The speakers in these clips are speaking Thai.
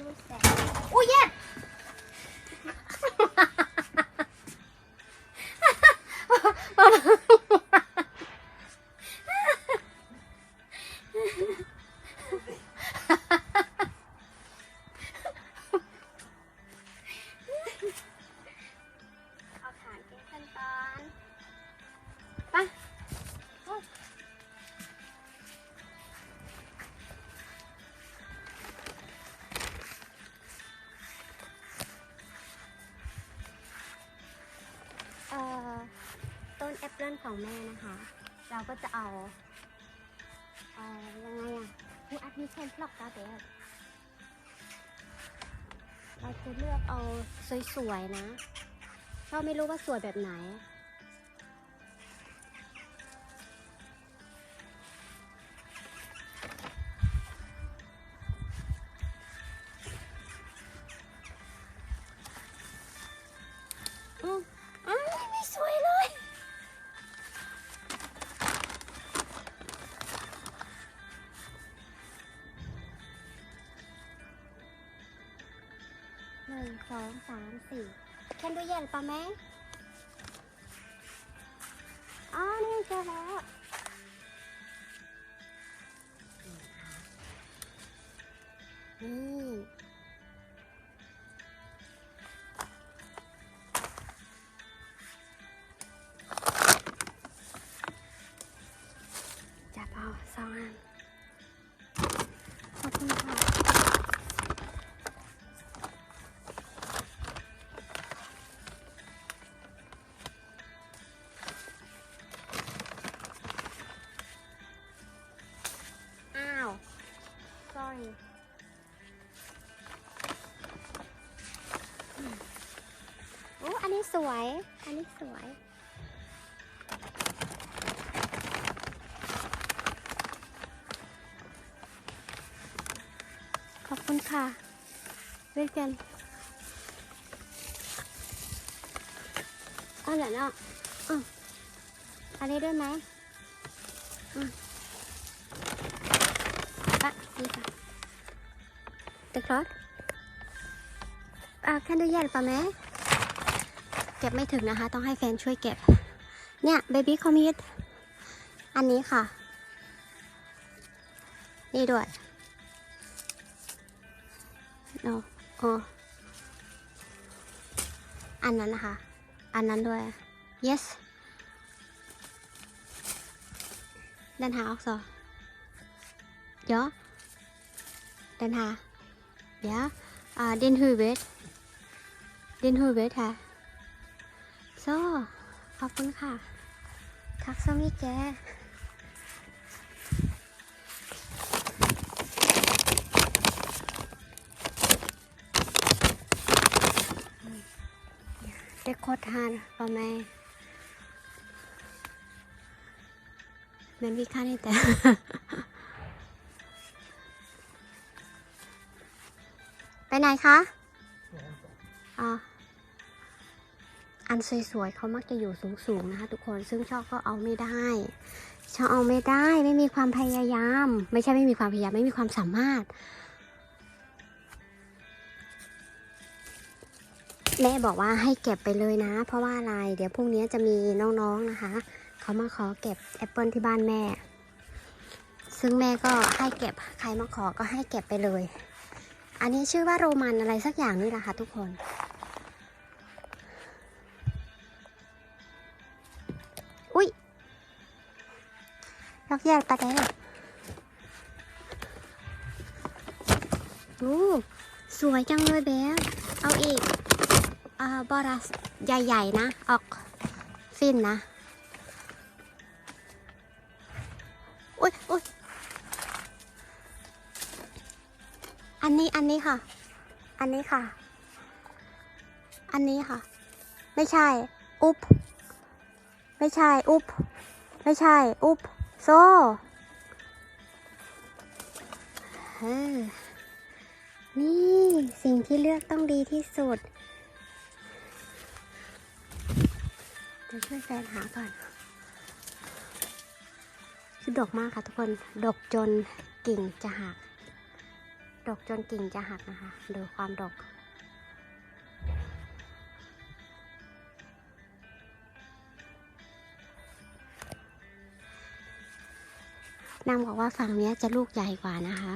ยูแเอ่อต้นแอปเปิลของแม่นะคะ เราก็จะเอาเอ่อยังไงอะคืออัดมีเช่นพลอกตาเบลเราจะเลือกเอาสวยๆนะเราไม่รู้ว่าสวยแบบไหน สองสามสี่แคนดูเย็นปะแม่อ๋อนี่เจอแล้วนี่จับเอาสองอันขอบคุณค่ะันนี้สวย อันนี้สวย ขอบคุณค่ะเล่นกันเอาเหรอเนาะอืมอันนี้ด้วยไหมอืมปะนี่ค่ะเด็กรถอ่าแค่ดูแย่หรือ เก็บไม่ถึงนะคะ ต้องให้แฟนช่วยเก็บ เนี่ยเบบี้คอมมิตอันนี้ค่ะ นี่ด้วยโอ้โอ้อันนั้นนะคะ อันนั้นด้วย yes ดันหาออกซอเดี๋ยวดันหาเดี๋ยวอ่าเดนฮูเวทเดนฮูเวทค่ะ ซขอบคุณค่ะ ทักซ้ำนี่แกเด็กโคตรทานป่ะแม่เหมือนวิคานี่แต่ไปไหนคะ อ๋อ อันสวยๆเขามักจะอยู่สูงๆนะคะ ทุกคนซึ่งชอบก็เอาไม่ได้ชอบเอาไม่ได้ไม่มีความพยายาม ไม่ใช่ไม่มีความพยายามไม่มีความสามารถ แม่บอกว่าให้เก็บไปเลยนะ เพราะว่าอะไร เดี๋ยวพรุ่งนี้จะมีน้องๆนะคะเขามาขอเก็บแอปเปิลที่บ้านแม่ ซึ่งแม่ก็ให้เก็บใครมาขอก็ให้เก็บไปเลย อันนี้ชื่อว่าโรมันอะไรสักอย่างนี่แหละค่ะทุกคน ยกแยกปลาแดงโอ้สวยจังเลยแบลเอาอีกอ่าบอรัสใหญ่ๆนะ ออกฟินนะ อุ้ยอุ้ยอันนี้อันนี้ค่ะ อันนี้ค่ะ อันนี้ค่ะ ไม่ใช่ อุ๊บไม่ใช่ อุ๊บไม่ใช่ อุ๊บ โซเออนี่สิ่งที่เลือกต้องดีที่สุดเดี๋ยวช่วยแฟนหาก่อน คือดกมากค่ะทุกคน ดกจนกิ่งจะหักดดกจนกิ่งจะหักนะคะ ดูความดก นางบอกว่าฝั่งนี้จะลูกใหญ่กว่านะคะ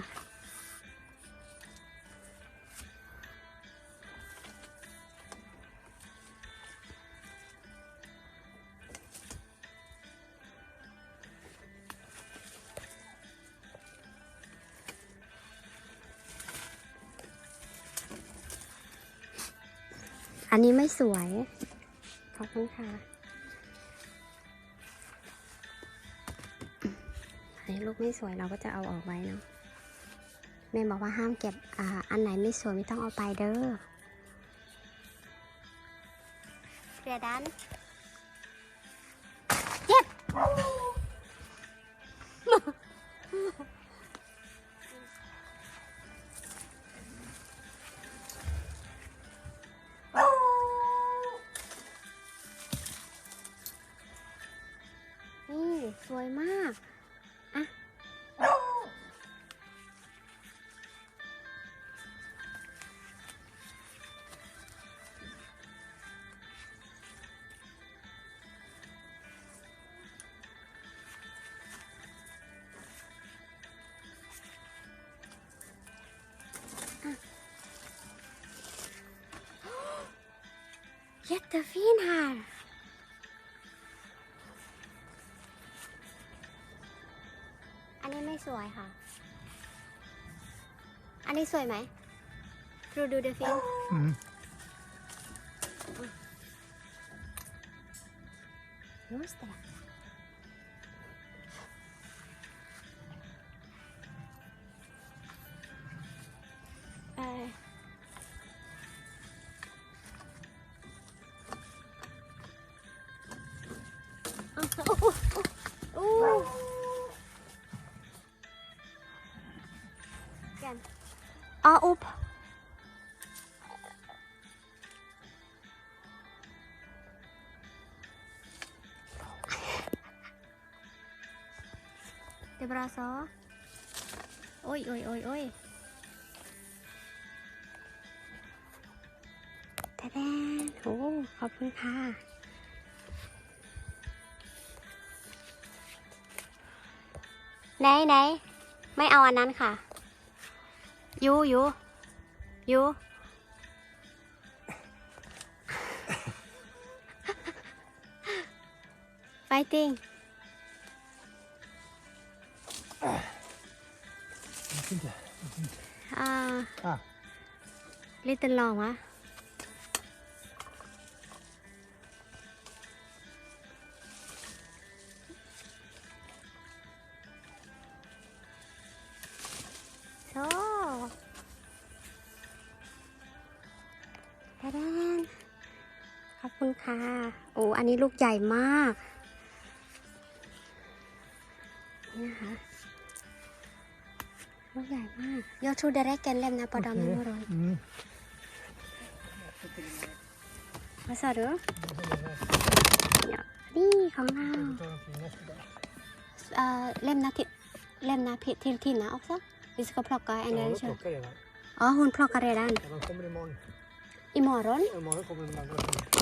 อันนี้ไม่สวย ขอบคุณค่ะ ลูกไม่สวยเราก็จะเอาออกไว้เนาะแม่บอกว่าห้ามเก็บอ่าอันไหนไม่สวยไม่ต้องเอาไปเด้อเกลียดันเจ็บ Jättefin här. อันนี้ไม่สวยค่ะ อันนี้สวยไหมครูดูเดฟิน Mm. Just det. Eh. Oh, oh, oh. Gan. Ah, upp. Det är bra så. Oj, oj, oj, oj. Ta-da! โอ้ขอบคุณค่ะ ไหนไหนไม่เอาอันนั้นค่ะ ยูยูยู fighting Jag vet inte. อ่า Ah. ลิตเติ้ลลองวะ ขอบคุณค่ะ โอ้อันนี้ลูกใหญ่มากนี่นะคะลูกใหญ่มาก Jag trodde det räcker en lämna på dem Okej. imorgon. Mm. Vad sa du? Ja, นี่ของเรา Jag tar en fin nästa dag. เอ่อเล่มนะที่เล่มนะพี่ till Tina också vi ska plocka en Ja, del de kött plockar redan. ja hon plockar redan Ja, de kommer imorgon. imorgon Imorgon kommer de andra. Jag tittar om jag hittar något. Det är så. ja jag nöjd så ah. สะออนแอปเปิลแม่บ้านแม่ทั